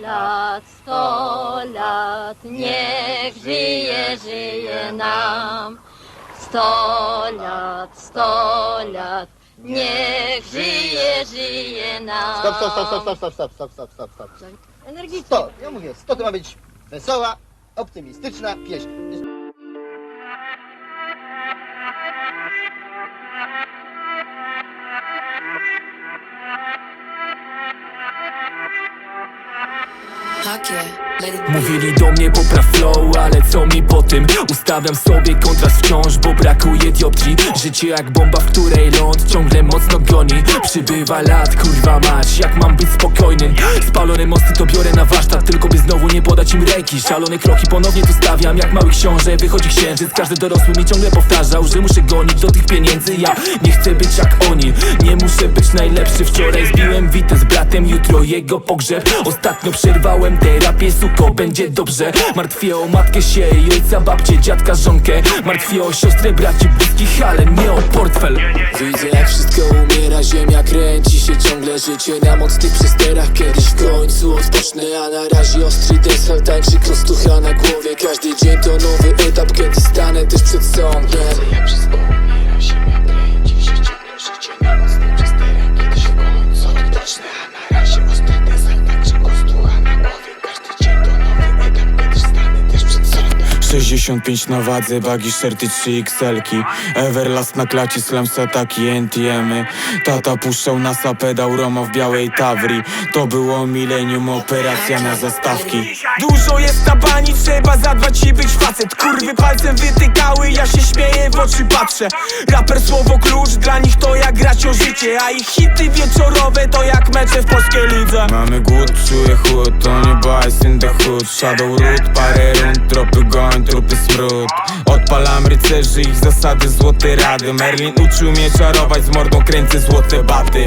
lat, sto lat, niech żyje, żyje nam. Sto lat, sto lat, niech żyje, żyje nam. Stop, stop, stop, stop, stop, stop, stop, stop, stop, stop, stop. Energicznie. Stop, ja mówię, stop, to ma być wesoła, optymistyczna pieśń. Fuck yeah. Mówili do mnie popraw flow, ale co mi po tym? Ustawiam sobie kontrast wciąż, bo brakuje dioptrii. Życie jak bomba, w której ląd ciągle mocno goni. Przybywa lat, kurwa mać, jak mam być spokojnym Spalone mosty to biorę na warsztat, tylko by znowu nie podać im ręki. Szalone kroki ponownie tu stawiam, jak mały książę. Wychodzi księżyc, każdy dorosły mi ciągle powtarzał Że muszę gonić do tych pieniędzy, ja nie chcę być jak oni Nie muszę być najlepszy, wczoraj zbiłem witę z bratem Jutro jego pogrzeb, ostatnio przerwałem terapię Suko, będzie dobrze. Martwię o matkę się i ojca, babcię, dziadka, żonkę. Martwię o siostrę, braci bliskich, ale nie o portfel. Widzę jak wszystko umiera, ziemia kręci się ciągle. Życie na mocnych przesterach, kiedyś w końcu odpocznę A na razie ostry deszcz tańczy kostucha na głowie. Każdy dzień to nowy etap, kiedy stanę też przed sądem. Jak wszystko umiera, ziemia kręci się ciągle. Życie na 65 na wadze, bagi, shirty 3XL-ki Everlast na klacie, slamsa, taki NTM-y Tata puszczał na pedał Roma w białej tawri. To było milenium, operacja na zastawki. Dużo jest na bani, trzeba zadbać i być facet. Kurwy palcem wytykały, ja się śmieję, w oczy patrzę. Raper słowo klucz, dla nich to jak grać o życie. A ich hity wieczorowe to jak mecze w polskiej lidze. Mamy głód, czuję chłód, to nie boys in the hood. Shadow root, parę rund, tropy goń, smród. Odpalam rycerzy, ich zasady, złote rady. Merlin uczył mnie czarować, z mordą kręcę złote baty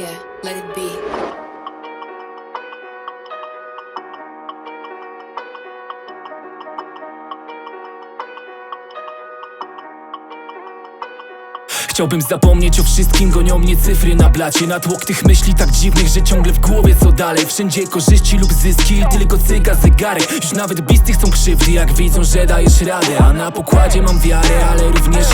Hakie, let it be. Chciałbym zapomnieć o wszystkim, gonią mnie cyfry na blacie. Natłok tych myśli tak dziwnych, że ciągle w głowie co dalej. Wszędzie korzyści lub zyski tylko cyga zegarek. Już nawet bliscy chcą krzywdy, jak widzą, że dajesz radę. A na pokładzie mam wiarę, ale również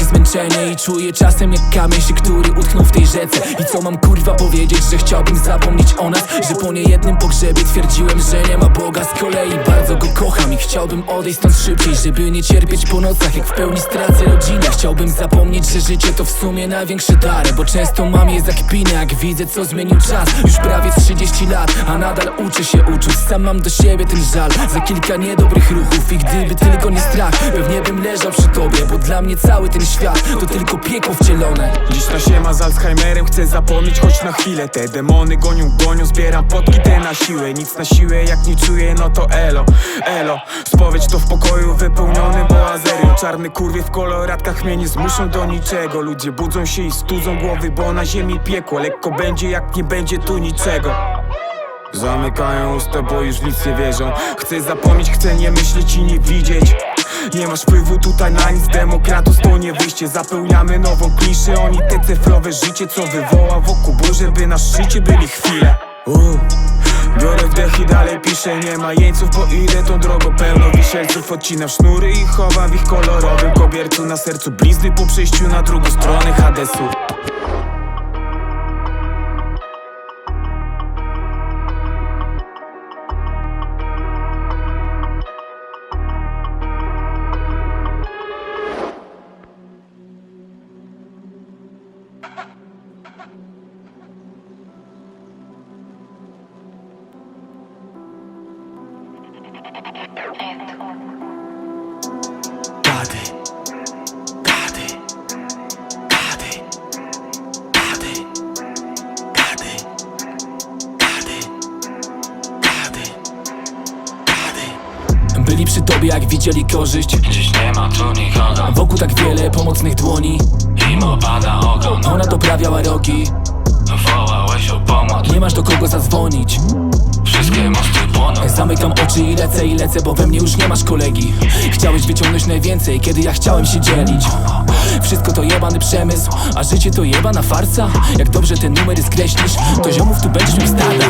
i czuję czasem jak kamyś, który utknął w tej rzece. I co mam kurwa powiedzieć, że chciałbym zapomnieć o nas? Że po niejednym pogrzebie twierdziłem, że nie ma Boga Z kolei. Bardzo go kocham i chciałbym odejść stąd szybciej Żeby nie cierpieć po nocach, jak w pełni stracę rodzinę. Chciałbym zapomnieć, że życie to w sumie największy dar. Bo często mam je za kpinę, jak widzę co zmienił czas. Już prawie 30 lat, a nadal uczę się uczuć. Sam mam do siebie ten żal. Za kilka niedobrych ruchów I gdyby tylko nie strach, pewnie bym leżał przy tobie Bo dla mnie cały ten świat to tylko piekło wcielone Dziś na siema z Alzheimerem chcę zapomnieć choć na chwilę. Te demony gonią, gonią, zbieram potki te na siłę. Nic na siłę, jak nie czuję, no to elo, elo. Spowiedź to w pokoju wypełniony boazerią. Czarny kurwie w koloratkach mnie nie zmuszą do niczego. Ludzie budzą się i studzą głowy, bo na ziemi piekło. Lekko będzie, jak nie będzie tu niczego. Zamykają usta, bo już nic nie wierzą. Chcę zapomnieć, chcę nie myśleć i nie widzieć nie masz wpływu tutaj na nic, demokratus to nie wyjście. Zapełniamy nową kliszę, oni te cyfrowe życie Co wywoła wokół burzy, by na szczycie byli chwilę Uuu. Biorę wdech i dalej piszę Nie ma jeńców, bo idę tą drogą Pełno wisielców, odcinam sznury i chowam w ich kolorowym kobiercu. Na sercu blizny po przejściu na drugą stronę Hadesu Byli przy tobie jak widzieli korzyść. Dziś nie ma tu nikogo. Wokół tak wiele pomocnych dłoni Im opada ogon. Ona doprawiała rogi Wołałeś o pomoc. Nie masz do kogo zadzwonić Wszystkie mosty płoną. Zamykam oczy i lecę i lecę, bo we mnie już nie masz kolegi. Chciałeś wyciągnąć najwięcej, kiedy ja chciałem się dzielić. Wszystko to jebany przemysł, a życie to jebana farsa. Jak dobrze te numery skreślisz, to ziomów tu będziesz miał stada.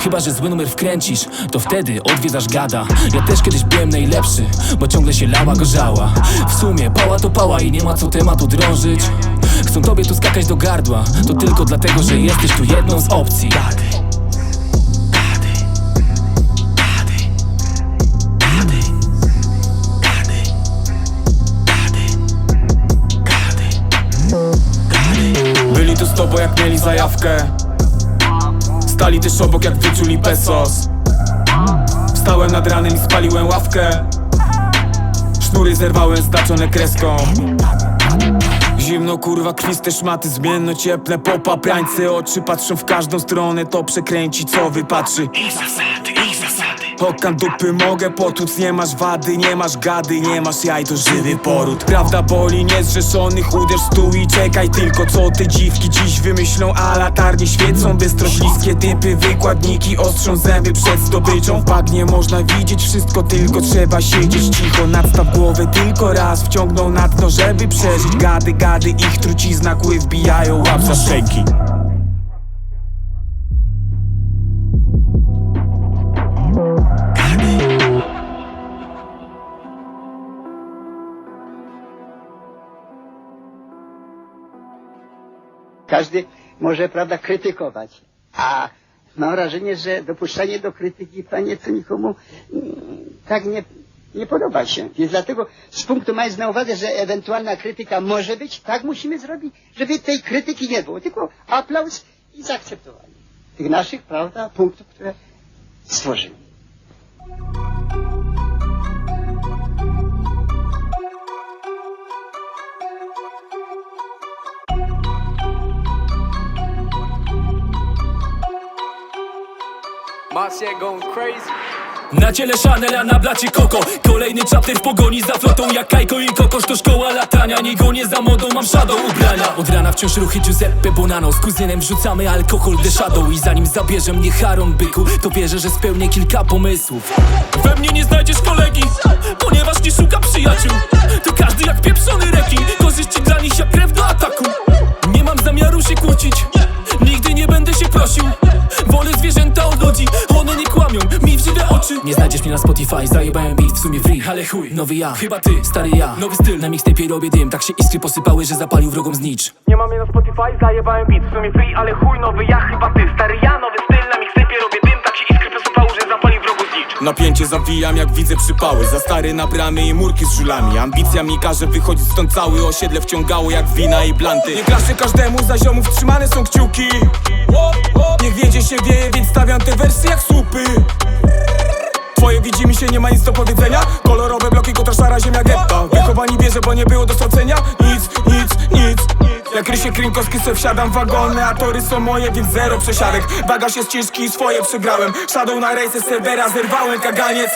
Chyba, że zły numer wkręcisz, to wtedy odwiedzasz gada. Ja też kiedyś byłem najlepszy, bo ciągle się lała gorzała. W sumie pała to pała i nie ma co tematu drążyć. Chcą tobie tu skakać do gardła, to tylko dlatego, że jesteś tu jedną z opcji mieli zajawkę. Stali też obok jak wyczuli pesos. Stałem nad ranem i spaliłem ławkę. Sznury zerwałem znaczone kreską. Zimno kurwa krwiste szmaty Zmienno cieplne popaprańce Oczy patrzą w każdą stronę To przekręci co wypatrzy Okan dupy mogę potłuc Nie masz wady, nie masz gady Nie masz jaj, to żywy poród. Prawda boli niezrzeszonych Uderz stół i czekaj tylko Co te dziwki dziś wymyślą A latarnie świecą Bystrośliskie typy Wykładniki ostrzą zęby przed zdobyczą. W bagnie można widzieć wszystko Tylko trzeba siedzieć cicho. Nadstaw głowę tylko raz Wciągną na dno, żeby przeżyć. Gady, gady, ich trucizna Kły wbijają łap za szejki Każdy może, prawda, krytykować. A mam wrażenie, że dopuszczanie do krytyki to nieco nikomu mm, tak nie, nie podoba się. Więc dlatego z punktu mając na uwadze, że ewentualna krytyka może być, tak musimy zrobić, żeby tej krytyki nie było. Tylko aplauz i zaakceptowanie tych naszych, prawda, punktów, które stworzymy. Na ciele Chanel, a na blacie Koko. Kolejny chapter w pogoni za flotą Jak Kajko i Kokosz. To szkoła latania Nie gonię za modą, mam shadow ubrania. Od rana wciąż ruchy Giuseppe Bonano Z kuzynem wrzucamy alkohol The Shadow. I zanim zabierze mnie Haron Byku To wierzę, że spełnię kilka pomysłów. We mnie nie znajdziesz kolegi Ponieważ nie szuka przyjaciół. To każdy jak pieprzony rekin Korzyści dla nich jak krew do ataku. Nie mam zamiaru się kłócić oczy. Nie znajdziesz mnie na Spotify, zajebałem beat W sumie free, ale chuj, nowy ja Chyba ty, stary ja, nowy styl. Na mixtape robię dym, tak się iskry posypały Że zapalił wrogom znicz. Nie mam mnie na Spotify, zajebałem beat W sumie free, ale chuj nowy ja Chyba ty, stary ja, nowy styl Na mixtape robię dym, tak się iskry posypały Że zapalił wrogu znicz. Napięcie zawijam jak widzę przypały. Za stary na bramy i murki z żulami. Ambicja mi każe wychodzić stąd cały. Osiedle wciągało jak wina i blanty. Nie klaszę każdemu, za ziomów trzymane są kciuki. Niech wiedzie się wieje, więc stawiam te wersy jak słupy Twoje widzi mi się, nie ma nic do powiedzenia. Kolorowe bloki, kontra szara ziemia getta. Wychowani bierze, bo nie było do stracenia. Nic, nic, nic. Jak rysie Krynkowski se wsiadam w wagony A tory są moje, więc zero przesiadek. Bagaż jest ciężki i swoje przegrałem. Shadow na rejsy serwera, zerwałem kaganiec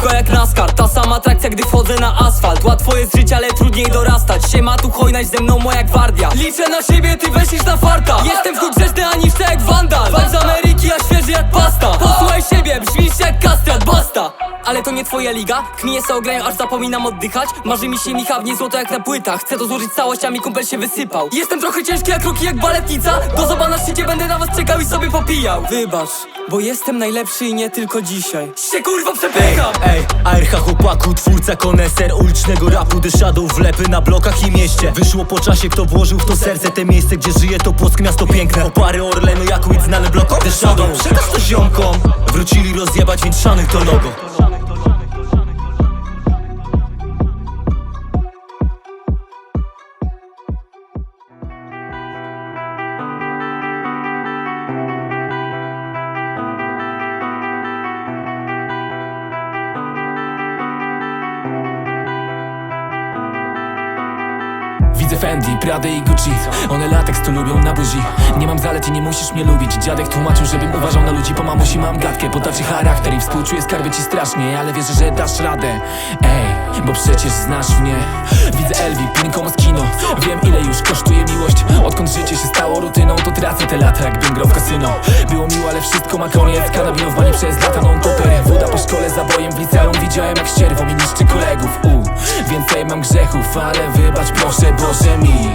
Szybko jak NASCAR, ta sama atrakcja, gdy wchodzę na asfalt. Łatwo jest żyć, ale trudniej dorastać. Siema tu hojnać ze mną moja gwardia. Liczę na siebie, ty weźiesz na farta. Jestem w grzeczny, a niższy jak wandal. Fakt z Ameryki, a świeży jak pasta. Posłuchaj siebie, brzmisz jak kastrat, basta. Ale to nie twoja liga, kmiję se ograją aż zapominam oddychać. Marzy mi się micha w niej złoto jak na płytach. Chcę to złożyć całość, a mi kumpel się wysypał. Jestem trochę ciężki jak ruki, jak baletnica. Do zoba na szczycie będę na was czekał i sobie popijał. Wybacz, bo jestem najlepszy i nie tylko dzisiaj. Się kurwa przepycham Ej, ARH chłopaku, twórca koneser ulicznego rapu Shadow wlepy na blokach i mieście. Wyszło po czasie, kto włożył w to serce Te miejsce, gdzie żyje to płockie miasto piękne. Opary Orlenu jak weed znany blokom. Shadow, przekaż to ziomkom. Wrócili rozjebać, więc szanuj to logo Fendi, Prada i Gucci. One lateks to lubią na buzi. Nie mam zalet i nie musisz mnie lubić. Dziadek tłumaczył, żebym uważał na ludzi. Po mamusi mam gadkę, podaczy charakter I współczuję skarby ci strasznie Ale wierzę, że dasz radę. Ej, bo przecież znasz mnie. Widzę Elwi, płynką z kino Wiem ile już kosztuje miłość. Odkąd życie się stało rutyną To tracę te lata jakbym grał w kasyno. Było miło, ale wszystko ma koniec. Karabinowani przez lata non-topper Woda po szkole, zabojem w liceum. Widziałem jak ścierwo mi niszczy kolegów. U, Więcej mam grzechów, ale wybacz proszę Boże mi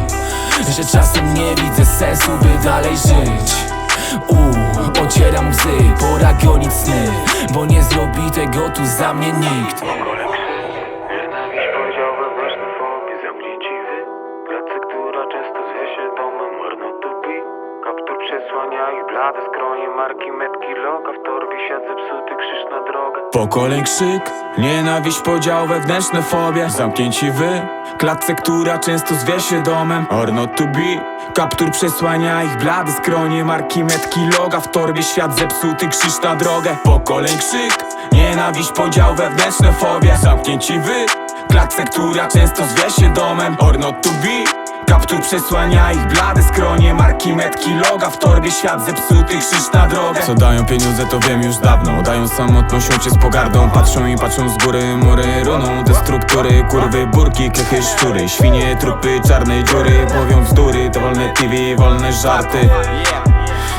Że czasem nie widzę sensu, by dalej żyć. U, ocieram łzy, pora gonić sny Bo nie zrobi tego tu za mnie nikt Przesłania ich blade skronie, marki, metki, loga W torbie siat zepsuty, krzyż na drogę. Pokoleń krzyk, nienawiść, podział, wewnętrzne fobie Zamknięci wy, klatce, która często zwie się domem. Or not to be, kaptur przesłania ich blady skronie Marki, metki, loga, w torbie świat zepsuty, krzyż na drogę. Pokoleń krzyk, nienawiść, podział, wewnętrzne fobie Zamknięci wy, klatce, która często zwie się domem. Or not to be Kaptur przesłania ich blade skronie. Marki, metki, loga w torbie Świat zepsuty, krzyż na drogę. Co dają pieniądze to wiem już dawno. Dają samotność, cię z pogardą. Patrzą i patrzą z góry, mury runą. Destruktury, kurwy, burki, kechy, szczury. Świnie, trupy, czarne dziury. Mówią bzdury, to wolne TV, wolne żarty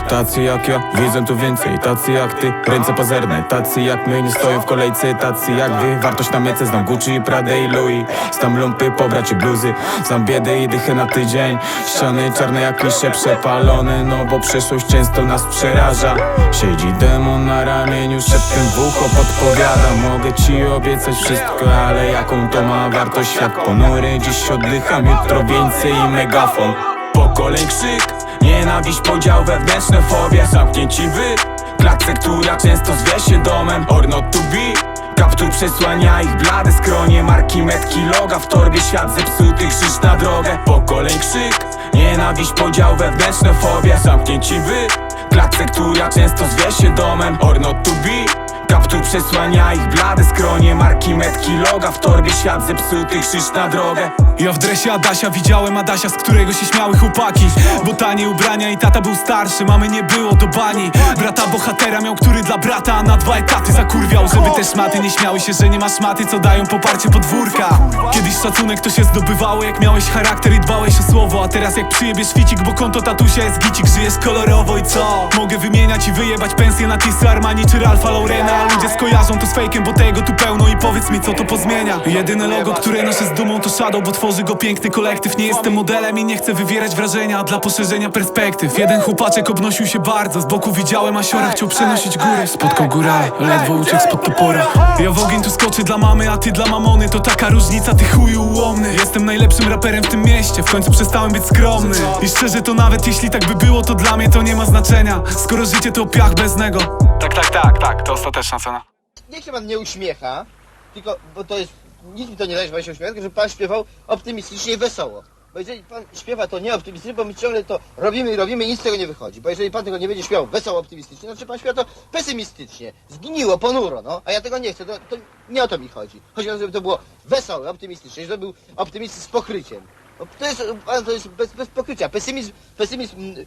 Tacy jak ja, widzę tu więcej Tacy jak ty, ręce pazerne Tacy jak my, nie stoją w kolejce Tacy jak wy, wartość na myce Znam Gucci, Prada i Louis. Znam lumpy, pobrać i bluzy. Znam biedę i dychę na tydzień. Ściany czarne jak liście przepalone No bo przeszłość często nas przeraża. Siedzi demon na ramieniu Szeptem w ucho podpowiada. Mogę ci obiecać wszystko Ale jaką to ma wartość? Świat ponury, dziś oddycham Jutro więcej i megafon. Pokoleń krzyk, nienawiść, podział, wewnętrzne fobie Zamknięci wy, klatce, która często zwie się domem. Or not to be, kaptur przesłania ich blade skronie Marki, metki, loga. W torbie Świat zepsuty, krzyż na drogę. Pokoleń krzyk, nienawiść, podział, wewnętrzne fobie Zamknięci wy, klatce, która często zwie się domem. Or not to be Kaptur przesłania ich blade skronie Marki, metki, loga. W torbie Świat zepsuty, krzyż na drogę. Ja w dresie Adasia widziałem Adasia, z którego się śmiały chłopaki. Bo tanie ubrania i tata był starszy, mamy nie było do bani. Brata bohatera miał, który dla brata na dwa etaty zakurwiał. Żeby te szmaty nie śmiały się, że nie ma szmaty, co dają poparcie podwórka. Kiedyś szacunek to się zdobywało, jak miałeś charakter i dbałeś o słowo. A teraz jak przyjebiesz ficik, bo konto tatusia jest gicik. Żyjesz kolorowo i co? Mogę wymieniać i wyjebać pensję na Tissy Armani czy Ralpha Laurena ludzie skojarzą to z fejkiem, bo tego tu pełno i powiedz mi co to pozmienia. Jedyne logo, które noszę z dumą to Shadow, bo tworzy go piękny kolektyw. Nie jestem modelem i nie chcę wywierać wrażenia Dla poszerzenia perspektyw. Jeden chłopaczek obnosił się bardzo Z boku widziałem Asiora, chciał przenosić górę Spotkał górale, ledwo uciekł spod topora. Ja w ogień tu skoczę dla mamy, a ty dla mamony. To taka różnica, ty chuju ułomny. Jestem najlepszym raperem w tym mieście W końcu przestałem być skromny. I szczerze to nawet jeśli tak by było To dla mnie to nie ma znaczenia. Skoro życie to piach bez nego Tak, tak, tak, tak, to ostateczna cena Niech się pan nie uśmiecha, tylko, bo to jest, nic mi to nie daje, że pan się uśmiecha, tylko żeby pan śpiewał optymistycznie i wesoło. Bo jeżeli pan śpiewa to nie optymistycznie, bo my ciągle to robimy i robimy i nic z tego nie wychodzi. Bo jeżeli pan tego nie będzie śpiewał wesoło optymistycznie, znaczy pan śpiewa to pesymistycznie, zgniło, ponuro, no. A ja tego nie chcę, to, to nie o to mi chodzi. Chodzi o to, żeby to było wesołe, optymistycznie, żeby to był optymizm z pokryciem. No, To jest, to jest bez, bez pokrycia. Pesymizm, pesymizm, mm,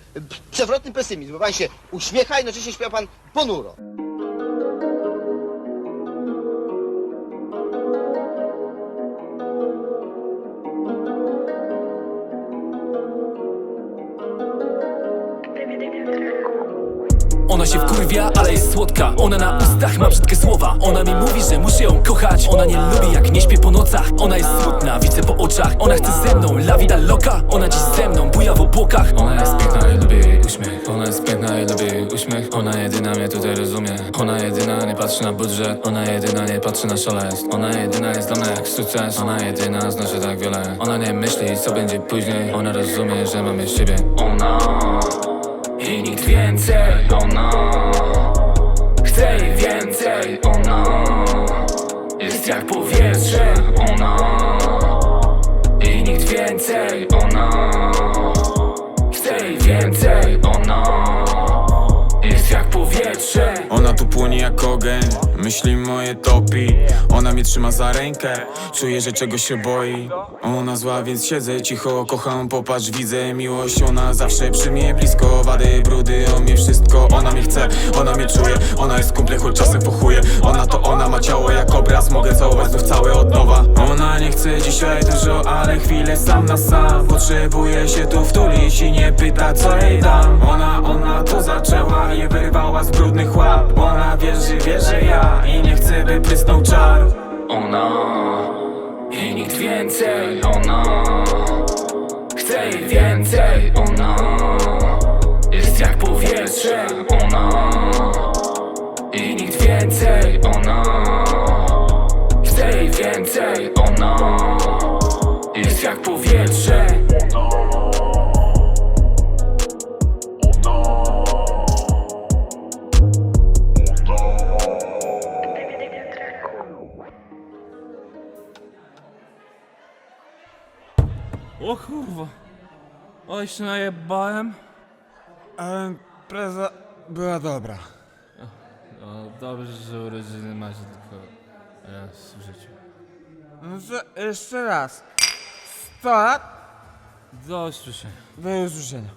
przewrotny pesymizm, bo pan się uśmiecha i jednocześnie śpiewa pan ponuro. Ale jest słodka. Ona na ustach ma brzydkie słowa. Ona mi mówi, że muszę ją kochać. Ona nie lubi jak nie śpię po nocach. Ona jest smutna, widzę po oczach. Ona chce ze mną, la vida loca Ona dziś ze mną, buja w obłokach. Ona jest piękna i lubi uśmiech. Ona jest piękna i lubi uśmiech. Ona jedyna mnie tutaj rozumie. Ona jedyna nie patrzy na budżet. Ona jedyna nie patrzy na szelest Ona jedyna jest dla mnie jak sukces. Ona jedyna znaczy tak wiele. Ona nie myśli co będzie później. Ona rozumie, że mam siebie. Ona i nikt więcej Ona Chce jej więcej Ona Jest jak powietrze Ona I nikt więcej Ona Chce jej więcej Ona jak powietrze. Ona tu płonie jak ogień Myśli moje topi. Ona mnie trzyma za rękę Czuję, że czego się boi. Ona zła, więc siedzę cicho Kocham, popatrz, widzę miłość. Ona zawsze przy mnie blisko Wady, brudy, o mnie wszystko Ona mnie chce, ona mnie czuje Ona jest kumple, choć czasem pochuje. Ona to ona, ma ciało jak obraz Mogę całować znów całe od nowa. Ona nie chce dzisiaj dużo, ale chwilę sam na sam. Potrzebuje się tu wtulić i nie pyta co jej dam. Ona, ona to zaczęła i wyrwała z brudnych łap. Ona wierzy, wierzę ja i nie chce by prysnął czar. Ona i nikt więcej. Ona chce jej więcej. Ona jest jak powietrze. Ona i nikt więcej. Ona chce jej więcej. Ona jest jak powietrze Oj, się najebałem. Ale preza była dobra O, dobrze, że urodziny macie tylko raz w życiu. No to jeszcze raz 100 lat Do usłyszenia. do usłyszenia